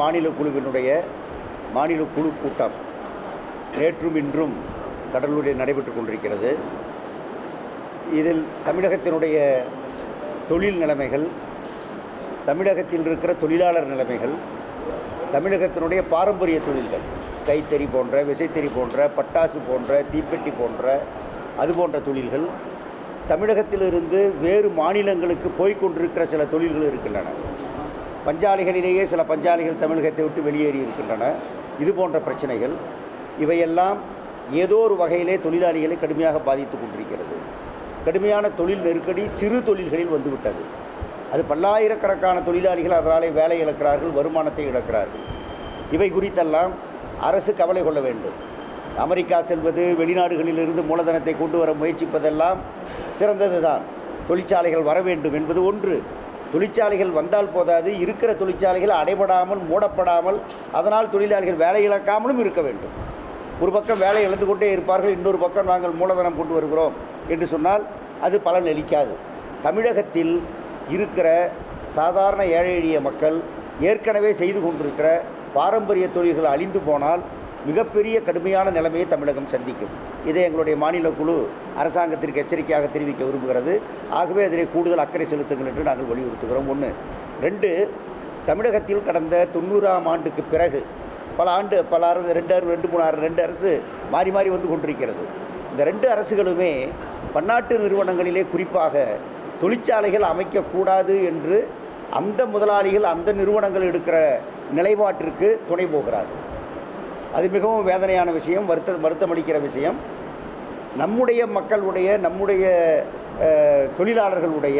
மாநில குழுவினுடைய மாநில குழு கூட்டம் நேற்றும் இன்றும் கடலூரில் நடைபெற்று கொண்டிருக்கிறது. இதில் தமிழகத்தினுடைய தொழில் நிலைமைகள் தமிழகத்தில் இருக்கிற தொழிலாளர் நிலைமைகள் தமிழகத்தினுடைய பாரம்பரிய தொழில்கள் கைத்தறி போன்ற விசைத்தறி போன்ற பட்டாசு போன்ற தீப்பெட்டி போன்ற அது போன்ற தொழில்கள் தமிழகத்திலிருந்து வேறு மாநிலங்களுக்கு போய்க்கொண்டிருக்கிற சில தொழில்கள் இருக்கின்றன. பஞ்சாலிகளிலேயே சில பஞ்சாலிகள் தமிழகத்தை விட்டு வெளியேறி இருக்கின்றன. இது போன்ற பிரச்சனைகள் இவையெல்லாம் ஏதோ ஒரு வகையிலே தொழிலாளிகளை கடுமையாக பாதித்து கொண்டிருக்கிறது. கடுமையான தொழில் நெருக்கடி சிறு தொழில்களில் வந்துவிட்டது. அது பல்லாயிரக்கணக்கான தொழிலாளிகள் அதனாலே வேலை இழக்கிறார்கள் வருமானத்தை இழக்கிறார்கள். இவை குறித்தெல்லாம் அரசு கவலை கொள்ள வேண்டும். அமெரிக்கா செல்வது வெளிநாடுகளிலிருந்து மூலதனத்தை கொண்டு வர முயற்சிப்பதெல்லாம் சிறந்தது தான் தொழிற்சாலைகள் வர வேண்டும் என்பது ஒன்று. தொழிற்சாலைகள் வந்தால் போதாது. இருக்கிற தொழிற்சாலைகள் அடைபடாமல் மூடப்படாமல் அதனால் தொழிலாளிகள் வேலை இழக்காமலும் இருக்க வேண்டும். ஒரு பக்கம் வேலை இழந்து கொண்டே இருப்பார்கள் இன்னொரு பக்கம் நாங்கள் மூலதனம் கொண்டு வருகிறோம் என்று சொன்னால் அது பலன் அளிக்காது. தமிழகத்தில் இருக்கிற சாதாரண ஏழை எளிய மக்கள் ஏற்கனவே செய்து கொண்டிருக்கிற பாரம்பரிய தொழில்கள் அழிந்து போனால் மிகப்பெரிய கடுமையான நிலைமையை தமிழகம் சந்திக்கும். இதை எங்களுடைய மாநில குழு அரசாங்கத்திற்கு எச்சரிக்கையாக தெரிவிக்க விரும்புகிறது. ஆகவே அதிலே கூடுதல் அக்கறை செலுத்துங்கள் என்று நாங்கள் வலியுறுத்துகிறோம். ஒன்று ரெண்டு தமிழகத்தில் கடந்த தொண்ணூறாம் ஆண்டுக்கு பிறகு பல ஆண்டு பல அரசு ரெண்டு ரெண்டு மூணு அரு- ரெண்டு அரசு மாறி மாறி வந்து கொண்டிருக்கிறது. இந்த ரெண்டு அரசுகளுமே பன்னாட்டு நிறுவனங்களிலே குறிப்பாக தொழிற்சாலைகள் அமைக்கக்கூடாது என்று அந்த முதலாளிகள் அந்த நிறுவனங்கள் எடுக்கிற நிலைப்பாட்டிற்கு துணை போகிறார்கள். அது மிகவும் வேதனையான விஷயம் வருத்த வருத்தமளிக்கிற விஷயம். நம்முடைய மக்களுடைய நம்முடைய தொழிலாளர்களுடைய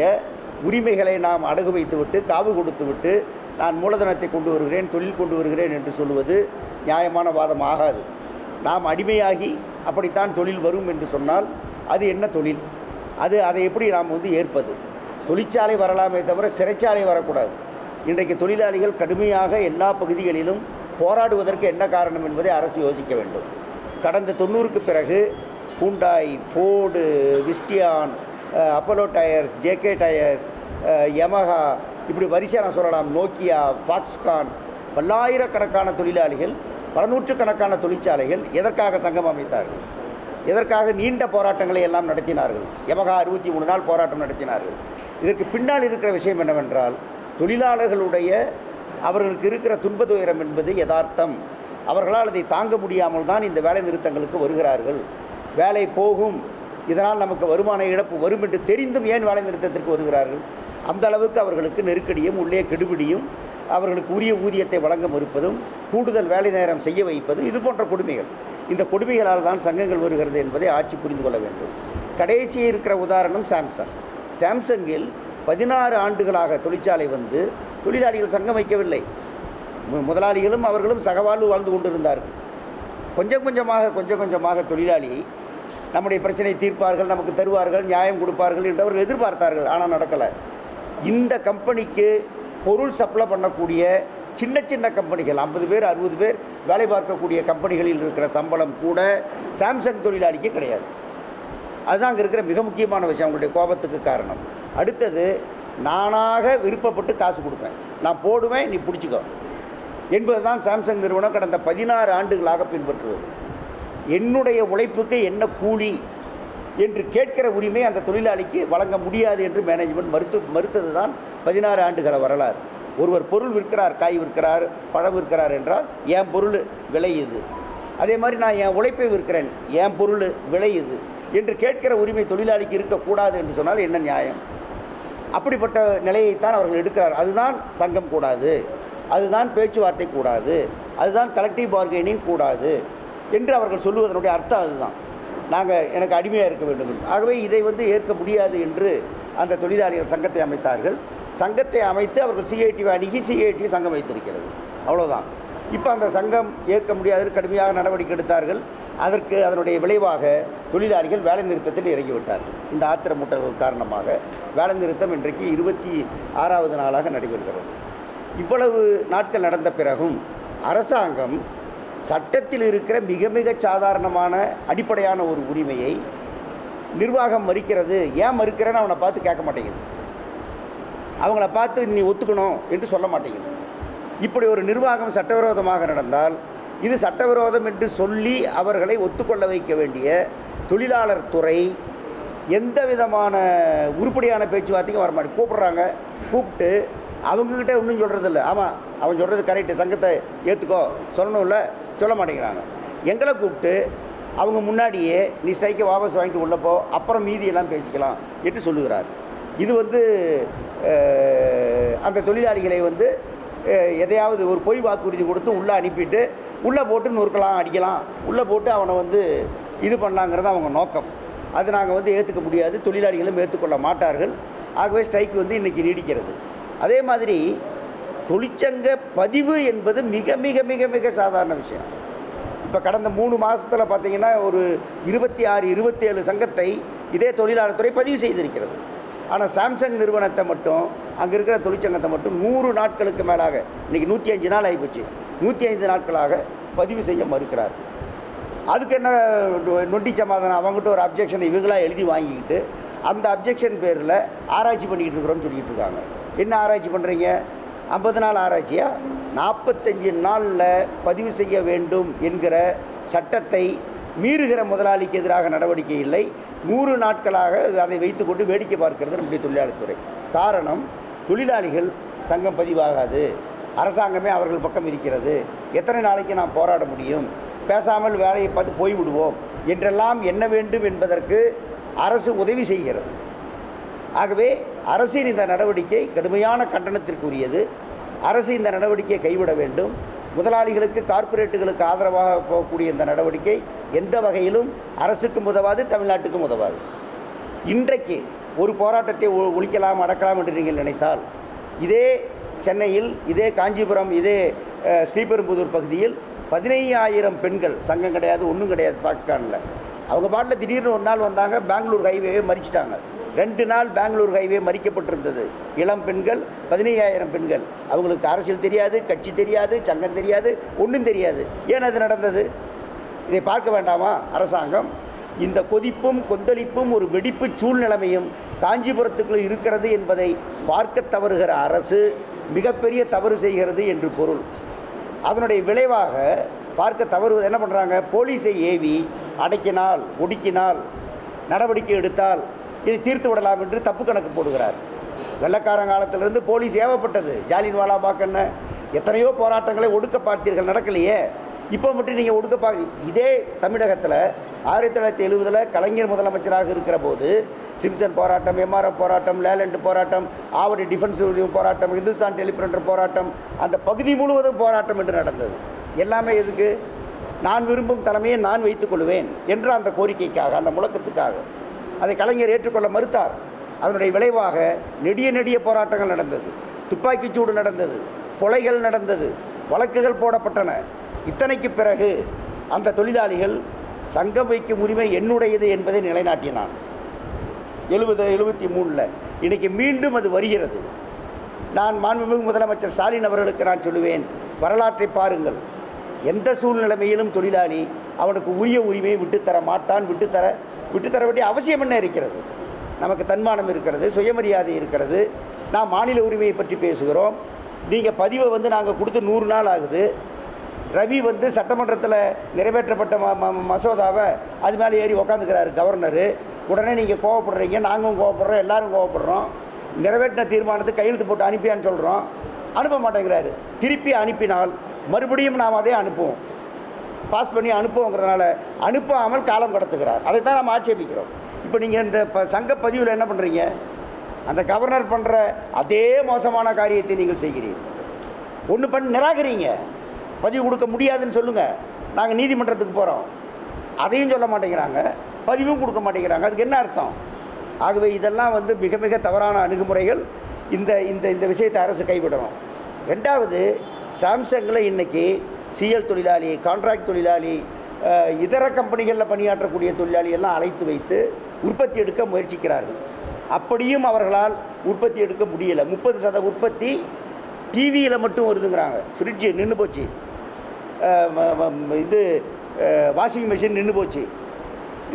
உரிமைகளை நாம் அடகு வைத்துவிட்டு காவு கொடுத்துவிட்டு நான் மூலதனத்தை கொண்டு வருகிறேன் தொழில் கொண்டு வருகிறேன் என்று சொல்லுவது நியாயமான வாதம் ஆகாது. நாம் அடிமையாகி அப்படித்தான் தொழில் வரும் என்று சொன்னால் அது என்ன தொழில்? அது அதை எப்படி நாம் வந்து ஏற்பது? தொழிற்சாலை வரலாமே தவிர சிறைச்சாலை வரக்கூடாது. இன்றைக்கு தொழிலாளிகள் கடுமையாக எல்லா பகுதிகளிலும் போராடுவதற்கு என்ன காரணம் என்பதை அரசு யோசிக்க வேண்டும். கடந்த தொண்ணூறுக்கு பிறகு Hyundai Ford Visteon Apollo Apollo tyres JK tyres Yamaha இப்படி வரிசையாக நான் சொல்லலாம் நோக்கியா ஃபாக்ஸ்கான் பல்லாயிரக்கணக்கான தொழிலாளிகள் பல நூற்றுக்கணக்கான தொழிற்சாலைகள் எதற்காக சங்கம் அமைத்தார்கள்? எதற்காக நீண்ட போராட்டங்களை எல்லாம் நடத்தினார்கள்? யமகா அறுபத்தி மூணு நாள் போராட்டம் நடத்தினார்கள். இதற்கு பின்னால் இருக்கிற விஷயம் என்னவென்றால் தொழிலாளர்களுடைய அவர்களுக்கு இருக்கிற துன்ப துயரம் என்பது யதார்த்தம். அவர்களால் அதை தாங்க முடியாமல் தான் இந்த வேலை நிறுத்தங்களுக்கு வருகிறார்கள். வேலை போகும். இதனால் நமக்கு வருமான இழப்பு வரும் என்று தெரிந்தும் ஏன் வேலை நிறுத்தத்திற்கு வருகிறார்கள்? அந்த அளவுக்கு அவர்களுக்கு நெருக்கடியும் உள்ளே கெடுபிடியும் அவர்களுக்கு உரிய ஊதியத்தை வழங்க மறுப்பதும் கூடுதல் வேலை நேரம் செய்ய வைப்பதும் இது போன்ற கொடுமைகள். இந்த கொடுமைகளால் தான் சங்கங்கள் வருகிறது என்பதை ஆட்சி புரிந்து கொள்ள வேண்டும். கடைசி இருக்கிற உதாரணம் சாம்சங். சாம்சங்கில் பதினாறு ஆண்டுகளாக தொழிற்சாலை வந்து தொழிலாளிகள் சங்கம் வைக்கவில்லை. முதலாளிகளும் அவர்களும் சகவாழ்வு வாழ்ந்து கொண்டிருந்தார்கள். கொஞ்சம் கொஞ்சமாக கொஞ்சம் கொஞ்சமாக தொழிலாளி நம்முடைய பிரச்சனை தீர்ப்பார்கள் நமக்கு தருவார்கள் நியாயம் கொடுப்பார்கள் என்று அவர்கள் எதிர்பார்த்தார்கள். ஆனால் நடக்கலை. இந்த கம்பெனிக்கு பொருள் சப்ளை பண்ணக்கூடிய சின்ன சின்ன கம்பெனிகள் ஐம்பது பேர் அறுபது பேர் வேலை பார்க்கக்கூடிய கம்பெனிகளில் இருக்கிற சம்பளம் கூட சாம்சங் தொழிலாளிக்கு கிடையாது. அதுதான் அங்கே இருக்கிற மிக முக்கியமான விஷயம். அவங்களுடைய கோபத்துக்கு காரணம். அடுத்தது நானாக விருப்பப்பட்டு காசு கொடுப்பேன். நான் போடுவேன் நீ பிடிச்சிக்கோ. என்பது தான் சாம்சங் நிறுவனம் கடந்த பதினாறு ஆண்டுகளாக பின்பற்றுவது. என்னுடைய உழைப்புக்கு என்ன கூலி என்று கேட்கிற உரிமை அந்த தொழிலாளிக்கு வழங்க முடியாது என்று மேனேஜ்மெண்ட் மறுத்து மறுத்தது தான் பதினாறு ஆண்டுகள வரலாறு. ஒருவர் பொருள் விற்கிறார் காய் விற்கிறார் பழம் விற்கிறார் என்றால் என் பொருள் விலை இது. அதே மாதிரி நான் என் உழைப்பை விற்கிறேன் என் பொருள் விலை இது. என்று கேட்கிற உரிமை தொழிலாளிக்கு இருக்கக்கூடாது என்று சொன்னால் என்ன நியாயம்? அப்படிப்பட்ட நிலையைத்தான் அவர்கள் எடுக்கிறார். அதுதான் சங்கம் கூடாது. அதுதான் பேச்சுவார்த்தை கூடாது. அதுதான் கலெக்டிவ் பார்கெனிங் கூடாது என்று அவர்கள் சொல்லுவதனுடைய அர்த்தம் அதுதான். நாங்கள் எனக்கு அடிமையாக இருக்க வேண்டும் ஆகவே இதை வந்து ஏற்க முடியாது என்று அந்த தொழிலாளிகள் சங்கத்தை அமைத்தார்கள். சங்கத்தை அமைத்து அவர்கள் சிஐடி அணுகி சிஐடி சங்கம் வைத்திருக்கிறது. அவ்வளோதான் இப்போ அந்த சங்கம் ஏற்க முடியாது கடுமையாக நடவடிக்கை எடுத்தார்கள். அதற்கு அதனுடைய விளைவாக தொழிலாளிகள் வேலை நிறுத்தத்தில் இறங்கிவிட்டார்கள். இந்த ஆத்திரமூட்டல்கள் காரணமாக வேலை நிறுத்தம் இன்றைக்கு இருபத்தி ஆறாவது நாளாக நடைபெறுகிறது. இவ்வளவு நாட்கள் நடந்த பிறகும் அரசாங்கம் சட்டத்தில் இருக்கிற மிக மிக சாதாரணமான அடிப்படையான ஒரு உரிமையை நிர்வாகம் மறுக்கிறது. ஏன் மறுக்கிறேன்னு அவனை பார்த்து கேட்க மாட்டேங்குது. அவங்கள பார்த்து நீ ஒத்துக்கணும் என்று சொல்ல மாட்டேங்குது. இப்படி ஒரு நிர்வாகம் சட்டவிரோதமாக நடந்தால் இது சட்டவிரோதம் என்று சொல்லி அவர்களை ஒத்துக்கொள்ள வைக்க வேண்டிய தொழிலாளர் துறை எந்த விதமான உருப்படியான பேச்சுவார்த்தைக்கும் வர மாதிரி கூப்பிட்றாங்க கூப்பிட்டு அவங்கக்கிட்ட ஒன்றும் சொல்கிறதில்ல ஆமாம் அவன் சொல்கிறது கரெக்டு சங்கத்தை ஏற்றுக்கோ சொல்லணும்ல சொல்ல மாட்டேங்கிறாங்க. எங்களை கூப்பிட்டு அவங்க முன்னாடியே நீ ஸ்ட்ரைக்கை வாபஸ் வாங்கிட்டு உள்ளப்போ அப்புறம் மீதியெல்லாம் பேசிக்கலாம் என்று சொல்லுகிறார். இது வந்து அந்த தொழிலாளிகளை வந்து எதையாவது ஒரு பொய் வாக்குறுதி கொடுத்து உள்ளே அனுப்பிட்டு உள்ளே போட்டு நொறுக்கலாம் அடிக்கலாம். உள்ளே போட்டு அவனை வந்து இது பண்ணலாங்கிறது அவங்க நோக்கம். அது நாங்கள் வந்து ஏற்றுக்க முடியாது. தொழிலாளிகளும் ஏற்றுக்கொள்ள மாட்டார்கள். ஆகவே ஸ்ட்ரைக் வந்து இன்றைக்கி நீடிக்கிறது. அதே மாதிரி தொழிற்சங்க பதிவு என்பது மிக மிக மிக மிக சாதாரண விஷயம். இப்போ கடந்த மூணு மாதத்தில் பார்த்தீங்கன்னா ஒரு இருபத்தி ஆறு இருபத்தி ஏழு சங்கத்தை இதே தொழிலாளர் துறை பதிவு செய்திருக்கிறது. ஆனால் சாம்சங் நிறுவனத்தை மட்டும் அங்கே இருக்கிற தொழிற்சங்கத்தை மட்டும் நூறு நாட்களுக்கு மேலாக இன்றைக்கி நூற்றி அஞ்சு நாள் ஆகிப்போச்சு நூற்றி ஐந்து நாட்களாக பதிவு செய்ய மறுக்கிறார். அதுக்கு என்ன நொண்டி சமாதானம்? அவங்ககிட்ட ஒரு அப்ஜெக்ஷன் இவங்களாக எழுதி வாங்கிக்கிட்டு அந்த அப்ஜெக்ஷன் பேரில் ஆராய்ச்சி பண்ணிக்கிட்டு இருக்கிறோம்னு சொல்லிகிட்டு இருக்காங்க. என்ன ஆராய்ச்சி பண்ணுறீங்க ஐம்பது நாள் ஆராய்ச்சியா? நாற்பத்தஞ்சு நாளில் பதிவு செய்ய வேண்டும் என்கிற சட்டத்தை மீறுகிற முதலாளிக்கு எதிராக நடவடிக்கை இல்லை. நூறு நாட்களாக அதை வைத்துக்கொண்டு வேடிக்கை பார்க்கிறது நம்முடைய தொழிலாளித்துறை. காரணம் தொழிலாளிகள் சங்கம் பதிவாகாது. அரசாங்கமே அவர்கள் பக்கம் இருக்கிறது. எத்தனை நாளைக்கு நாம் போராட முடியும்? பேசாமல் வேலையை பார்த்து போய்விடுவோம் என்றெல்லாம் எண்ண வேண்டும் என்பதற்கு அரசு உதவி செய்கிறது. ஆகவே அரசின் இந்த நடவடிக்கை கடுமையான கண்டனத்திற்குரியது. அரசு இந்த நடவடிக்கையை கைவிட வேண்டும். முதலாளிகளுக்கு கார்ப்பரேட்டுகளுக்கு ஆதரவாக போகக்கூடிய இந்த நடவடிக்கை எந்த வகையிலும் அரசுக்கும் உதவாது தமிழ்நாட்டுக்கும் உதவாது. இன்றைக்கு ஒரு போராட்டத்தை ஒ- ஒழிக்கலாம் அடக்கலாம் என்று நீங்கள் நினைத்தால் இதே சென்னையில் இதே காஞ்சிபுரம் இதே ஸ்ரீபெரும்புதூர் பகுதியில் பதினையாயிரம் பெண்கள் சங்கம் கிடையாது ஒன்றும் கிடையாது ஃபாக்ஸ்கானில் அவங்க பாட்டில் திடீர்னு ஒரு நாள் வந்தாங்க பெங்களூர் ஹைவேவே மறிச்சிட்டாங்க. ரெண்டு நாள் பெங்களூர் ஹைவே மறிக்கப்பட்டிருந்தது. இளம் பெண்கள் பதினையாயிரம் பெண்கள். அவங்களுக்கு அரசியல் தெரியாது கட்சி தெரியாது சங்கம் தெரியாது ஒன்றும் தெரியாது. ஏன் அது நடந்தது? இதை பார்க்க வேண்டாமா அரசாங்கம்? இந்த கொதிப்பும் கொந்தளிப்பும் ஒரு வெடிப்பு சூழ்நிலைமையும் காஞ்சிபுரத்துக்குள் இருக்கிறது என்பதை பார்க்க தவறுகிற அரசு மிகப்பெரிய தவறு செய்கிறது என்று பொருள். அதனுடைய விளைவாக பார்க்க தவறுவது என்ன பண்ணுறாங்க போலீஸை ஏவி அடைக்கினால் ஒடுக்கினால் நடவடிக்கை எடுத்தால் இதை தீர்த்து விடலாம் என்று தப்பு கணக்கு போடுகிறார். வெள்ளக்காரங்காலத்திலிருந்து போலீஸ் ஏவப்பட்டது. ஜாலின் வாலாபாக் எத்தனையோ போராட்டங்களை ஒடுக்க பார்த்தீர்கள் நடக்கலையே. இப்போ மட்டும் நீங்கள் ஒடுக்க பா இதே தமிழகத்தில் ஆயிரத்தி தொள்ளாயிரத்தி எழுபதில் கலைஞர் முதலமைச்சராக இருக்கிற போது சிம்சன் போராட்டம் எம்ஆர்எஃப் போராட்டம் லேலண்ட் போராட்டம் ஆவடி டிஃபென்ஸ் போராட்டம் இந்துஸ்தான் டெலிபிரண்டர் போராட்டம் அந்த பகுதி முழுவதும் போராட்டம் என்று நடந்தது. எல்லாமே எதுக்கு? நான் விரும்பும் தலைமையை நான் வைத்துக் கொள்வேன் என்ற அந்த கோரிக்கைக்காக அந்த முழக்கத்துக்காக. அதை கலைஞர் ஏற்றுக்கொள்ள மறுத்தார். அதனுடைய விளைவாக நெடிய நெடிய போராட்டங்கள் நடந்தது. துப்பாக்கிச்சூடு நடந்தது. கொலைகள் நடந்தது. வழக்குகள் போடப்பட்டன. இத்தனைக்கு பிறகு அந்த தொழிலாளிகள் சங்கம் வைக்கும் உரிமை என்னுடையது என்பதை நிலைநாட்டினான். எழுபது எழுபத்தி மூணில் இன்றைக்கி மீண்டும் அது வருகிறது. நான் மாண்புமிகு முதலமைச்சர் ஸ்டாலின் அவர்களுக்கு நான் சொல்லுவேன் வரலாற்றை பாருங்கள். எந்த சூழ்நிலைமையிலும் தொழிலாளி அவனுக்கு உரிய உரிமையை விட்டுத்தர மாட்டான் விட்டுத்தர விட்டுத்தர வேண்டிய அவசியம் என்ன இருக்கிறது? நமக்கு தன்மானம் இருக்கிறது சுயமரியாதை இருக்கிறது. நாம் மாநில உரிமையை பற்றி பேசுகிறோம். நீங்கள் பதிவை வந்து நாங்கள் கொடுத்து நூறு நாள் ஆகுது. ரவி வந்து சட்டமன்றத்தில் நிறைவேற்றப்பட்ட ம ம- மசோதாவை அது மேலே ஏறி உக்காந்துக்கிறாரு கவர்னரு. உடனே நீங்கள் கோவப்படுறீங்க நாங்களும் கோவப்படுறோம் எல்லாரும் கோவப்படுறோம். நிறைவேற்றின தீர்மானத்தை கையெழுத்து போட்டு அனுப்பியான்னு சொல்கிறோம் அனுப்ப மாட்டேங்கிறாரு. திருப்பி அனுப்பினால் மறுபடியும் நாம் அதே அனுப்புவோம். பாஸ் பண்ணி அனுப்புவோங்கிறதுனால அனுப்பாமல் காலம் கடத்துகிறார். அதை தான் நம்ம ஆட்சேபிக்கிறோம். இப்போ நீங்கள் இந்த ப சங்க பதிவில் என்ன பண்ணுறீங்க அந்த கவர்னர் பண்ணுற அதே மோசமான காரியத்தை நீங்கள் செய்கிறீர்கள். ஒன்று பண்ணி நிராகரிங்க. பதிவு கொடுக்க முடியாதுன்னு சொல்லுங்கள் நாங்கள் நீதிமன்றத்துக்கு போகிறோம் அதையும் சொல்ல மாட்டேங்கிறாங்க. பதிவும் கொடுக்க மாட்டேங்கிறாங்க. அதுக்கு என்ன அர்த்தம்? ஆகவே இதெல்லாம் வந்து மிக மிக தவறான அணுகுமுறைகள். இந்த இந்த இந்த விஷயத்தை அரசு கைவிடணும். ரெண்டாவது சாம்சங்கில் இன்றைக்கி சிஎல் தொழிலாளி கான்ட்ராக்ட் தொழிலாளி இதர கம்பெனிகளில் பணியாற்றக்கூடிய தொழிலாளி எல்லாம் அழைத்து வைத்து உற்பத்தி எடுக்க முயற்சிக்கிறார்கள். அப்படியும் அவர்களால் உற்பத்தி எடுக்க முடியலை. முப்பது சத உற்பத்தி டிவியில் மட்டும் வருதுங்கிறாங்க. ஃப்ரிட்ஜு நின்று போச்சு. இது வாஷிங் மிஷின் நின்று போச்சு.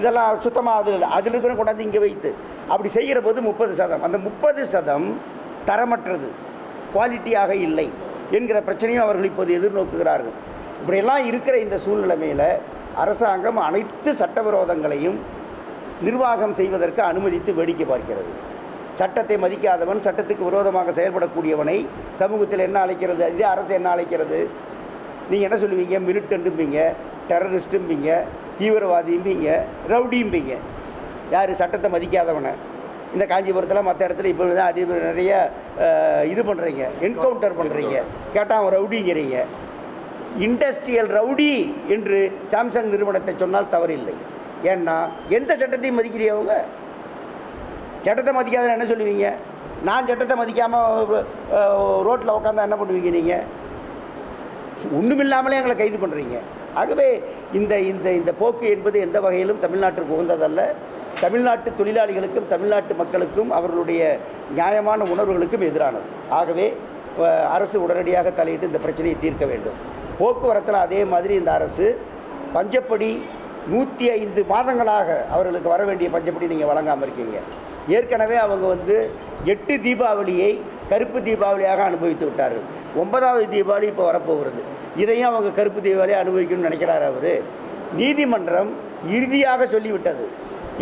இதெல்லாம் சுத்தமாக அதில் அதில் இருக்கிற கொண்டாந்து இங்கே வைத்து. அப்படி செய்கிற போது முப்பது சதம். அந்த முப்பது சதம் தரமற்றது. குவாலிட்டியாக இல்லை என்கிற பிரச்சனையும் அவர்கள் இப்போது எதிர்நோக்குகிறார்கள். இப்படியெல்லாம் இருக்கிற இந்த சூழ்நிலைமையில் அரசாங்கம் அனைத்து சட்டவிரோதங்களையும் நிர்வாகம் செய்வதற்கு அனுமதித்து வேடிக்கை பார்க்கிறது. சட்டத்தை மதிக்காதவன் சட்டத்துக்கு விரோதமாக செயல்படக்கூடியவனை சமூகத்தில் என்ன அழைக்கிறது? இதே அரசு என்ன அழைக்கிறது? நீங்கள் என்ன சொல்லுவீங்க? மிலிட்டன்ட்டும்பீங்க டெரரிஸ்ட்டும்பீங்க தீவிரவாதியும்பீங்க ரவுடியும்பீங்க. யார்? சட்டத்தை மதிக்காதவனை. இந்த காஞ்சிபுரத்தில் மற்ற இடத்துல இப்போ தான் அடி நிறைய இது பண்ணுறீங்க என்கவுண்டர் பண்ணுறீங்க கேட்டால் அவன் ரவுடிங்கிறீங்க. இண்டஸ்ட்ரியல் ரவுடி என்று சாம்சங் நிறுவனத்தை சொன்னால் தவறில்லை. ஏன்னா எந்த சட்டத்தையும் மதிக்கலையே அவங்க? சட்டத்தை மதிக்காத என்ன சொல்லுவீங்க? நான் சட்டத்தை மதிக்காமல் ரோட்டில் உட்காந்தா என்ன பண்ணுவீங்க நீங்கள் ஒன்றுமில்லாமலே எங்களை கைது பண்ணுறீங்க ஆகவே இந்த இந்த இந்த போக்கு என்பது எந்த வகையிலும் தமிழ்நாட்டிற்கு உகந்ததல்ல. தமிழ்நாட்டு தொழிலாளிகளுக்கும் தமிழ்நாட்டு மக்களுக்கும் அவர்களுடைய நியாயமான உணர்வுகளுக்கும் எதிரானது. ஆகவே அரசு உடனடியாக தலையிட்டு இந்த பிரச்சனையை தீர்க்க வேண்டும். போக்குவரத்தில் அதே மாதிரி இந்த அரசு பஞ்சப்படி நூற்றி ஐந்து மாதங்களாக அவர்களுக்கு வர வேண்டிய பஞ்சப்படி நீங்கள் வழங்காமல் இருக்கீங்க. ஏற்கனவே அவங்க வந்து எட்டு தீபாவளியை கருப்பு தீபாவளியாக அனுபவித்து விட்டார்கள். ஒன்பதாவது தீபாவளி இப்போ வரப்போகிறது. இதையும் அவங்க கருப்பு தீபாவளியை அனுபவிக்கணும்னு நினைக்கிறார் அவர். நீதிமன்றம் இறுதியாக சொல்லிவிட்டது.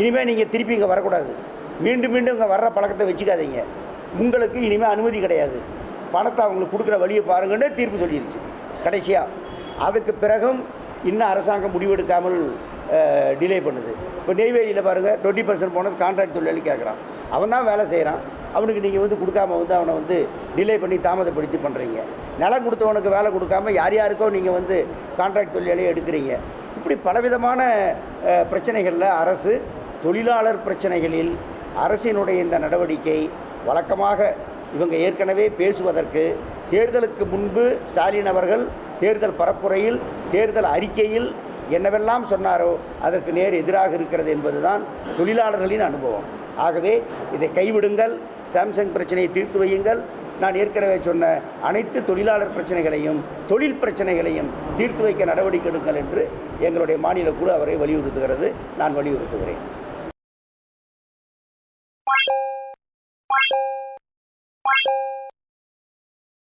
இனிமேல் நீங்கள் திருப்பி இங்கே வரக்கூடாது. மீண்டும் மீண்டும் இங்கே வர்ற பழக்கத்தை வச்சுக்காதீங்க. உங்களுக்கு இனிமேல் அனுமதி கிடையாது. பணத்தை அவங்களுக்கு கொடுக்குற வழியை பாருங்கன்னு தீர்ப்பு சொல்லிடுச்சு கடைசியாக அதுக்கு பிறகும் இன்னும் அரசாங்கம் முடிவெடுக்காமல் டிலே பண்ணுது. இப்போ நெய்வேலியில் பாருங்கள் டுவெண்ட்டி பர்சன்ட் போனஸ் கான்ட்ராக்ட் தொழிலாளி கேட்குறான் அவன் தான் வேலை செய்கிறான் அவனுக்கு நீங்கள் வந்து கொடுக்காம வந்து அவனை வந்து டிலே பண்ணி தாமதப்படுத்தி பண்ணுறீங்க நிலம் கொடுத்தவனுக்கு வேலை கொடுக்காம யார் யாருக்கோ நீங்கள் வந்து கான்ட்ராக்ட் தொழிலாளியை எடுக்கிறீங்க. இப்படி பலவிதமான பிரச்சனைகளில் அரசு தொழிலாளர் பிரச்சனைகளில் அரசினுடைய இந்த நடவடிக்கை வழக்கமாக இவங்க ஏற்கனவே பேசுவதற்கு தேர்தலுக்கு முன்பு ஸ்டாலின் அவர்கள் தேர்தல் பரப்புரையில் தேர்தல் அறிக்கையில் என்னவெல்லாம் சொன்னாரோ அதற்கு நேர் எதிராக இருக்கிறது என்பதுதான் தொழிலாளர்களின் அனுபவம். ஆகவே இதை கைவிடுங்கள் சாம்சங் பிரச்சனையை தீர்த்து வையுங்கள். நான் ஏற்கனவே சொன்ன அனைத்து தொழிலாளர் பிரச்சனைகளையும் தொழில் பிரச்சனைகளையும் தீர்த்து வைக்க நடவடிக்கை எடுங்கள் என்று எங்களுடைய மாநில குழு அவரை வலியுறுத்துகிறது. நான் வலியுறுத்துகிறேன்.